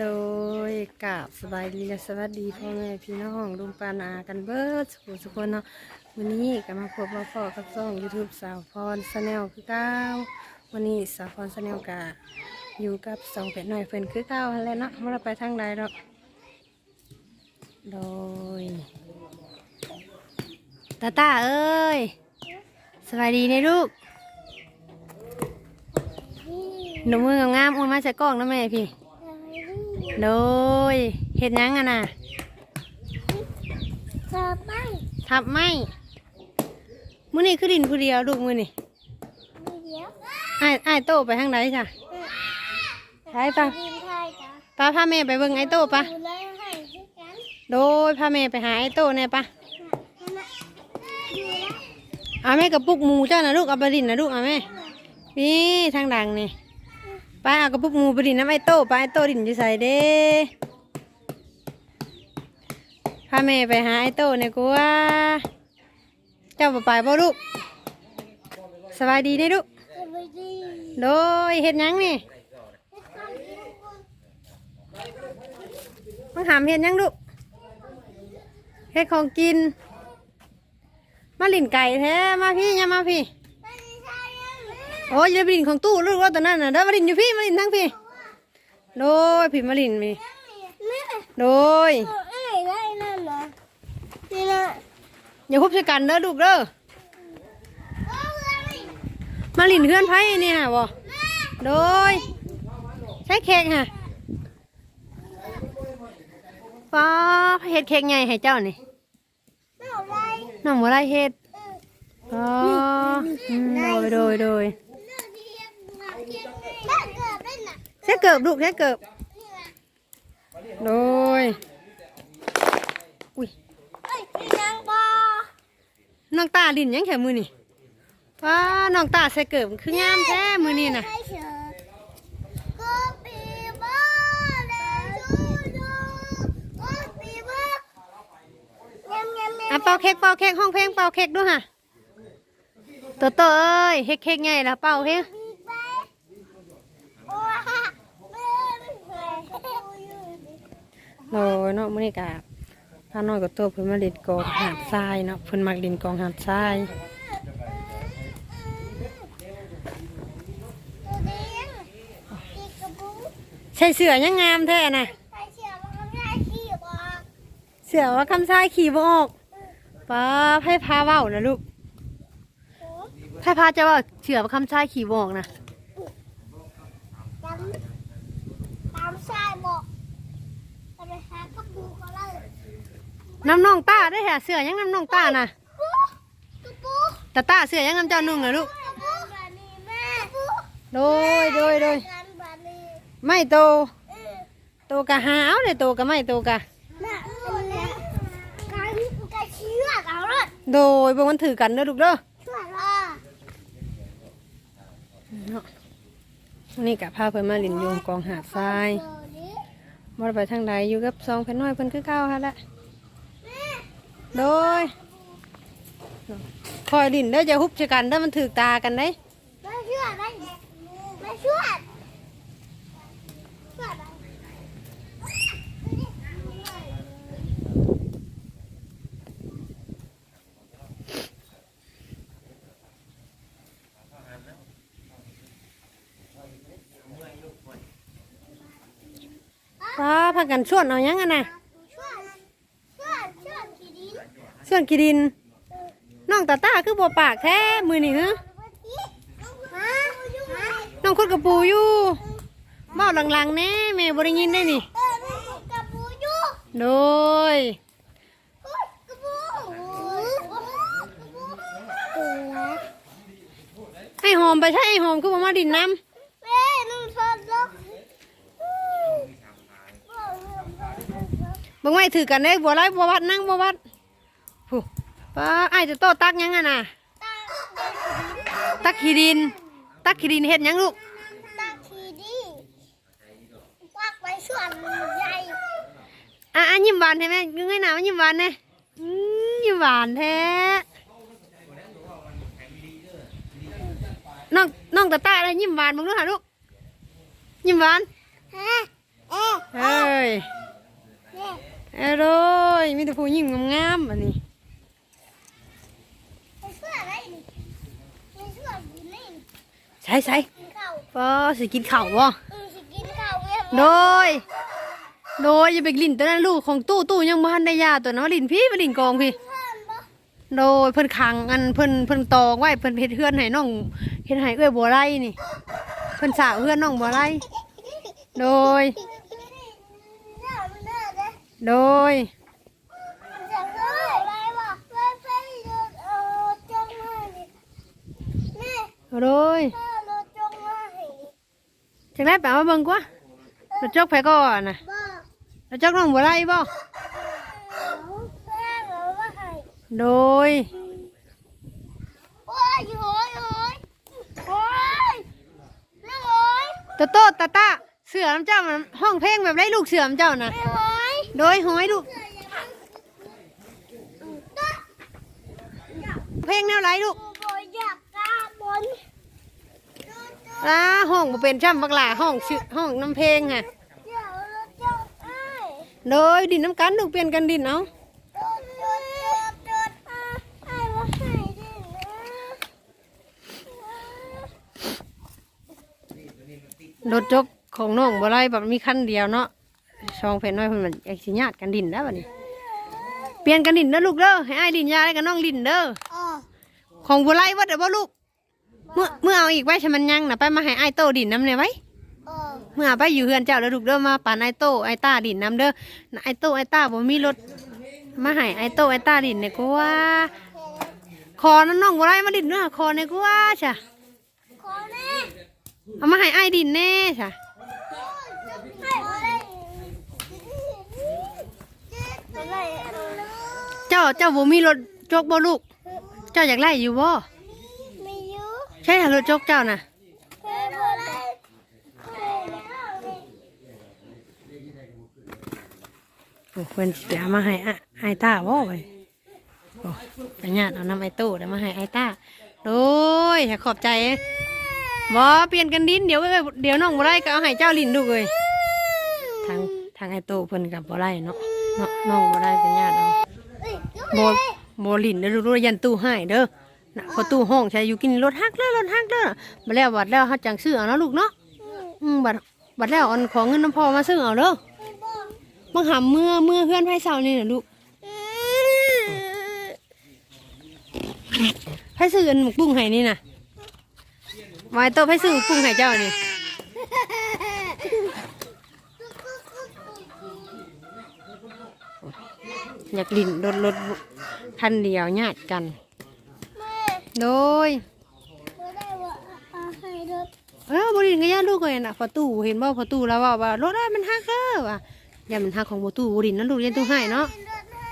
โดยกาบสบายดีและสวัสดีพ่อแม่พี่น้องลุงปานากันเบิดสุขสุขคนเนาะวันนี้ก็มาพบมาพอกับช่อง YouTube สาวพรสแนลคือเก้าวันนี้สาวพรสแนลกะอยู่กับสองเป็ดหน่อยเพิ่นคือเก้าหั่นแล้วเนาะไม่ได้ไปทางใดหรอกโดยตาตาเอ้ยสบายดีในลูกหนูมืองามๆอุ่นมาจากกล้องนะแม่พี่ โดยเห็ดหยังอะน่ะสบายทับไม้มื้อนี้คือดินผู้เดียวลูกมื้อนี่มีเดียวอ้ายอ้ายโตไปทางไหนจ้ะไปปะดินไทยจ้ะป้าพาแม่ไปเบิ่งไอ้โตปะดูแลให้ด้วยกันโดยพาแม่ไปหาไอ้โตแน่ปะนั่นน่ะอยู่แล้วเอาแม่กับปุกหมูเจ้านะลูกเอาไปดินนะลูกเอาแม่นี่ทางดังนี่ ไปเอากระปุกหมูไปดินน้ำไอโตไปไอโตดินจะใส่เด้พาแม่ไปหาไอโตเนี่ยกูว่า เจ้าบ่ไปบ่ลูกสบายดีเด้ลูกดีโดยเห็ดยังนี่มังหามเห็ดยังลูกเห็ดของกิน มาหลินไก่แท้มาพี่ย่ามาพี่ โอ้ยอย่าไปหลินของตู้ลูกว่าตอนนั้นน่ะเด้อมาหลินอยู่พี่มาหลินทั้งพี่โดยพี่มาหลินมีนี่โดยเอ้ยได้นั่นนะนี่นะอย่าคุบใส่กันเด้อลูกเด้อเอาเลยมาหลินเพื่อนไผ่นี่ฮะบ่โดยใช้เค้กฮะป้าเฮ็ดเค้กใหญ่ให้เจ้านี่เอาอะไรน้องบ่ได้เฮ็ดเอออ๋ออืมโดยโดยโดย แค่เกิบลูกแค่เกิบโดยอุ้ยเอ้ยพี่นางบอน้องตาลินยังแค่มือนี่ว้าน้องตาใส่เกิบคืองามแท้มือนี่นะอะเป่าเค้กเป่าเค้กห้องเพลงเป่าเค้กด้วยฮะโตโตเอ้ยเฮ็ดเค้กใหญ่แล้วเป่าเพลง ปีบ้าโอ้ยเมื่อไม่เคย โดยเนาะมื้อนี้กะพาน้อยกับโตเพิ่นมาเล่นกองหาดทรายเนาะเพิ่นมักเล่นกองหาดทรายใส่เสื้อยังงามแท้น่ะเสื้อว่าคำทรายขี่บ่ออกป้าไผพาเว้านะลูกโอ้พาจะว่าเสื้อว่าคำทรายขี่บ่ออกนะตามชายบอกจะไปหากระปุกก็เลย น้ำน้องตาได้แฮะเสือยังน้ำน้องตาน่ะปุ๊กระปุกตาตาเสือยังน้ำเจ้านุ่งนะลูกกระปุกแบบนี้แม่กระปุโดยโดยโดยกันแบบนี้ไม่โตโตกะหาเอาเลยโตกะไม่โตกะแม่อันนี้การการเชือกเอาเลยโดยบ่มันถือกันเด้อลูกเด้อเชือกอะเนาะวันนี้กะพาเพิ่นมาเลินโยงกองหาดทรายเดี๋ยวนี้บ่ได้ไปทางใดอยู่กับสองเพิ่อนน้อยเพิ่อนคือเก่าหั่นแหละ โดยคอยดินเด้อจะฮุบใส่กันเด้อมันถือตากันได้แม่เชือกได้แม่เชือกเชือกได้ป้าพากันชวนเอาหยังอะน่ะ เชือกเชือกเชือกขีดิน ชวนกีดินน้องตาตาคือบ่ปากแท้มื้อนี้ฮะฮะฮะน้องคุดกับปูอยู่เบ้าหลังๆแน่แม่บ่ได้ยินได้นี่เออแม่กระปูอยู่โดยเฮ้ยกระปูกระปูตัวไอ้หอมไปใช่ไอ้หอมคือบ่มาดินน้แม่นุ่งทอดลูกำเบิ่งไว้ถือกันได้บัวไรบัววัดนั่งบัววัดผู้ ป้าไอ้ายจะโตตักหยังอะน่ะตักขี้ดิน ตักขี้ดินเฮ็ดหยังลูกตาขีดีควักไว้ส่วนใหญ่อะอะยิ้มหวานใช่ไหมยังไงหนามายิ้มหวานแน่อืมยิ้มหวานแท้น้องน้องตาตาอะไรยิ้มหวานมึงดูหาลูกยิ้มหวานฮะเอ๊ะเอ้ยเนี่ยเอ้ยโดยมีแต่ผู้หญิงงามๆอันนี้ ไอ้เสื้ออะไรนี่ไอ้เสื้ออยู่นี่ ใส่ใส่กินข้าวป้อสิกินข้าวบ่อือสิกินข้าวเวียนโดย โดยอย่าไปลิ้นตัวนั้นลูกของตู้ตู้ยังบ่ทันได้ยาตัวนั้นว่าลิ้นพี่มาลิ้นกองพี่ท่านบ่โดยเพิ่นขังอันเพิ่นเพิ่นตอกไว้เพิ่นเฮ็ดเฮือนให้น้องเฮ็ดให้เอ้อยบัวไร่นี่เพิ่นสร้างเฮือนน้องบัวไร่โดยเนี่ยมันน่าจะโดยจะเฮ้ยอะไรวะไปไปเดินเอาจ้องมาดินี่โดย ถ้าเราจ้องมาให้ จังได๋ไปเอามาเบิ่งกว่าเราจกไผก่อนน่ะบ่เราจกน้องบัวไร่บ่เอาแป้งเอามาให้โดยโอ้ยโอ้ยโอ้ยโอ้ยนั่งโอ้ยโตโตตาตาเสือน้ำเจ้ามันห้องเพลงแบบไรลูกเสือน้ำเจ้าน่ะไม่โอ้ยโดยหอยลูกเพลงแนวไรลูกกูบ่อยากกล้าบน อ่าห้องบ่เป็นช่ำบักหลาห้องชื่อห้องน้ำเพลงค่ะเดี๋ยวเราจ้องไอ้โดยดินน้ำกันลูกเปลี่ยนกันดินเอาโดดโดดโดดโดดอะไอ้ว่าให้ดินะรถจกของน้องบ่ไรแบบมีคันเดียวเนาะช่องเพลน้อยเพิ่นมันอยากสิญาติกันดินแล้วบัดนี้ เปลี่ยนกันดินเด้อลูกเด้อให้อ้ายดินยาได้กับน้องดินเด้ออ๋อของบ่ไรว่าเด้อบ่ลูก เมื่อเมื่อเอาอีกไว้ใช่มันยังน่ะไปมาให้อ้ายโตดินน้ำเนี่ยไว้อ๋อเมื่อไปอยู่เฮือนเจ้าแล้วลูกเด้อมาปานไอโต้ไอต้าดินน้ำเด้อน่ะไอโต้ไอต้าบ่มีรถมาให้ไอโต้ไอต้าดินเนี่ยกูว่าคอนั่นน้องบ่ได้มาดินเนื้อคอเนี่ยกูว่าจ้ะขอแน่เอามาให้ไอดินแน่จ้ะให้อะไรอะไรอะไรเจ้าเจ้าบ่มีรถจกบ่ลูก เจ้าอยากไล่อยู่บ่ไม่อยู่ ใช่ค่ะรถจกเจ้าน่ะเฮ้ยอะไรเฮ้ยโอ้เพิ่นสิเอามาให้อะไอต้าบ่ไปโอ้ไปญาติเอาน้ำไอโต้เดี๋ยวมาให้ไอต้าโดยขอบใจบ่เปลี่ยนกันดินเดี๋ยวเดี๋ยวน้องบ่ได้ก็เอาให้เจ้าลินลูเอ้ยทางทางไอโตเพิ่นกับบ่ได้เนาะน้องบ่ได้เป็นญาติเอาเอ้ยยกบ่เลยบ่ลิ้นเด้อรู้ยันตู้ให้เด้อ น่ะพอตู้ห้องใช้อยู่กินรถฮักเด้อรถฮักเด้อบ่แล้วบัดแล้วเฮาจังซื้อเอาเนาะลูกเนาะอืมบัดบัดแล้วเอันของเงินน้ำพ่อมาซื้อเอาเด้อบังหำเมื่อเมื่อเฮือนไผเซานี่น่ะลูกไผซื้ออันหมกบุ้งให้นี่น่ะวายโตไผซื้อหมกบุ้งให้เจ้านี่อยากลิ้นรถรถคันเดียวญาติกันแม่ โดยบ่ได้ว่าอาให้รถเออบรินก็ย่าลูกเลยนะพอตู้เห็นบ่พอตู้แล้วว่าว่ารถได้มันฮักเด้อว่ะอย่ามันฮักของพอตู้บรินนั่นลูกยันตู้ให้เนาะรถนะ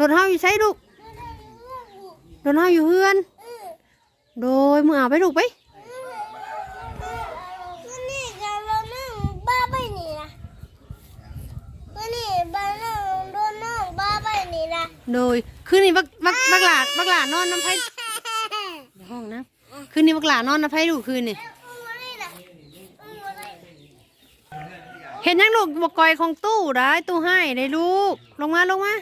รถเฮาอยู่ใช้ลูกรถได้เรื่องอยู่รถเฮาอยู่เฮือน เออโดยมึงเอาไปลูกไป วันนี้กันเรานั่งบ้าไปนี่นะวันนี้บ้านั่งโดนนั่งบ้าไปนี่นะ โดยคืนนี้บักบักบักหลาบักหลานอนน้ำไผเดี๋ยว ห้องนะคืนนี้บักหลานอนน้ำไผลูกคืนนี่วันนี้นะวันนี้เห็นยังลูกบกกอยของตู้ได้ตู้ให้ได้ลูก ลงมาลงมา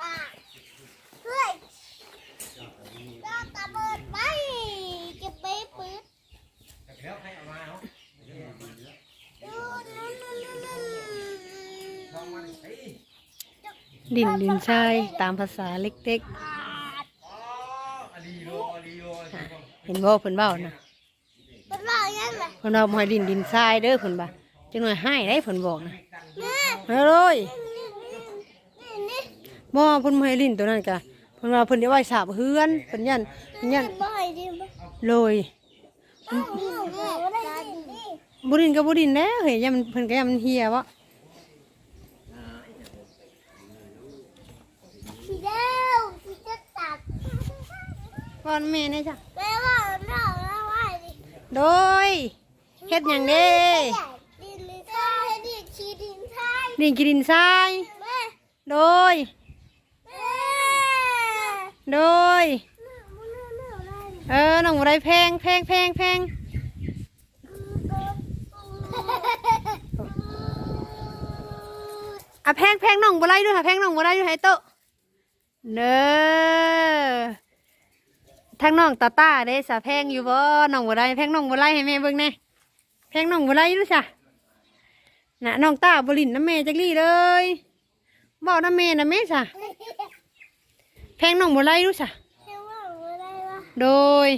ตาเฮ้ยตาตาเบิดไปเก็บไปปืนดูดูดู ดินดินทรายตามภาษาเล็กๆเห็นบ่เพิ่นเบ้านะเป็นว่ายังไงเพิ่นเอามาให้ดินดินทรายเด้อเพิ่นบ่าจังหน่อยให้ได้เพิ่นบอกนะเอาเลยบ่เพิ่นมาให้ลินตัวนั้นกะเพิ่นว่าเพิ่นได้ไว้สาบเฮือนเพิ่นยันเพิ่นยันเลยบ่ดินก็บ่ดินแล้วเฮ้ยยันมันเพิ่นก็ยันมันเหี่ยวะ วอนเม่นี่จ้ะเม่ว่าน้องแล้วว่าดิโดยเฮ็ดอยังเด้ดินทรายดินขี้ดินทรายดินขี้ดินทรายโดยโดยเออน้องอะไรแพงแพงแพงแพงอะแพงแพงน่องบัวไรด้วยค่ะแพงน่องบัวไรด้วยไฮโตเนอ ทางน้องตาตาเด้สะแพงอยู่บ่น้องบัวไล่แพงน้องบัวไล่ให้แม่เบิ่งแน่แพงน้องบัวไล่ด้จ้ะน่ะน้องตาบรินน้ำแม่จักลี่เลยบอกน้ำแม่นะแม่จ้ะแพงน้องบัวไล่ด้วยจ้ะเรียกว่าอะโดย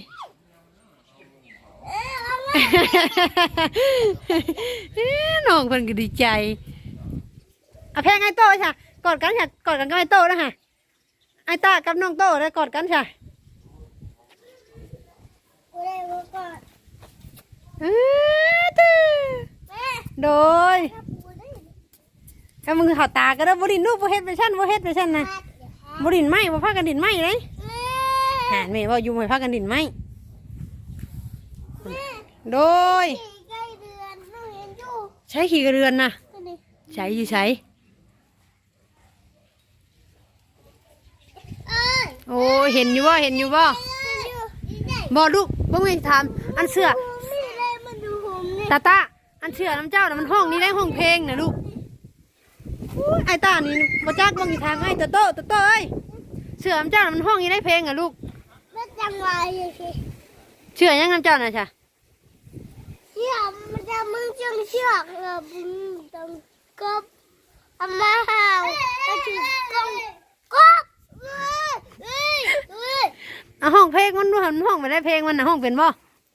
น้องเพิ่นก็ดีใจอะแพงไอ้โต้ค่ะกอดกันค่ะกอดกันกับไอ้โต้นะค่ะไอ้ตากับน้องโต้ได้กอดกันค่ะ ได้มาก่อนเอ้อเด้อแม่โดยถ้าปูได้ถ้ามึงเขาตาก็ได้บ่ดินลูกบ่เฮ็ดไปชั้นบ่เฮ็ดไปชั้นนะแม่เดี๋ยวหาบ่ดินไหมบ่พากันดินไหมเลยแม่หานแม่บ่อยู่ให้พากันดินไหมแม่โดย สี่ใกล้เดือนหนูเห็นอยู่ใช้ขี่กระเรือนนะตัวนี้ใช้อยู่ใช้ เอ้ยโอ้ยเห็นอยู่บ่เห็นอยู่บ่เห็นอยู่ดีใจบ่ลูก บ่มีถามอันเสื้อไม่ได้มาดูผมเนี่ยตาตาอันเชื่อน้ำเจ้าน่ะมันห้องนี้ได้ห้องเพลงนะลูกอุ๊ยไอ้ตานี่มาจักลงอีกทางให้โตโต้โตโต้เอ้ยเชื่อน้ำเจ้าน่ะมันห้องนี้ได้เพลงอะลูกแม่จังหวะยังไงเชื่อยังน้ำเจ้าน่ะจ้ะเชือกมันจะมึงจังเชือกเออมึงต้องกบเอามาหาวก็ถือกงกบเอ้ยเอ้ย เอ้ยเอาห้องเพลงมันดูหันห้องไปได้เพลงมันน่ะห้องเป็นบ่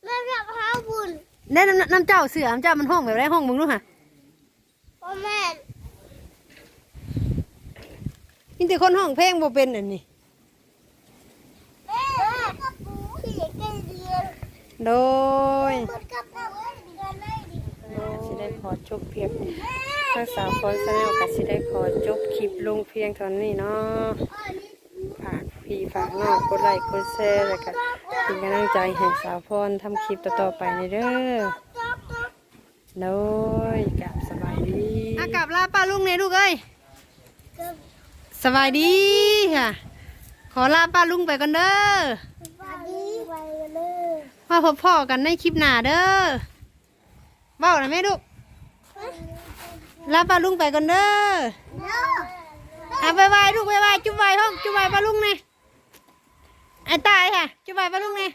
แม่จับหาบุญได้น้ำน้ำเจ้าเสือน้ำเจ้ามันห้องแบบได้ห้องมึงดูค่ะพ่อแม่นี่แต่คนห้องเพลงบ่เป็นอันนี้เอ้ยกระปูขี่ไก่เดือนโดยกดกระปูเอ้ยเดือนได้ดิสิได้ขอจบเพียงทางสาวพรแสดงก็สิได้ขอจบคลิปลงเพียงเท่านี้เนาะอ้อนี่ฝาก พี่ฝากน้องกดไลค์กดแชร์แล้วก็เป็นกำลังใจให้สาวพรทำคลิปต่อๆไปในเด้อกบกบโดยกับสบายดีอากลับลาป้าลุงเนี่ยลูกเอ้ยกบสบายดีค่ะ ขอลาป้าลุงไปก่อนเด้อสวัสดีไปกันเลยมาพบพ่อกันในคลิปหน้าเด้อเบ้าหน่อยไหมลูกลาป้าลุงไปก่อนเด้อเนาะอะบายบายลูกบายบายจุ๊บบายห้องจุ๊บบายป้าลุงเนี่ย ไอ้ตายค่ะจุบายป้าลุงเนี่ย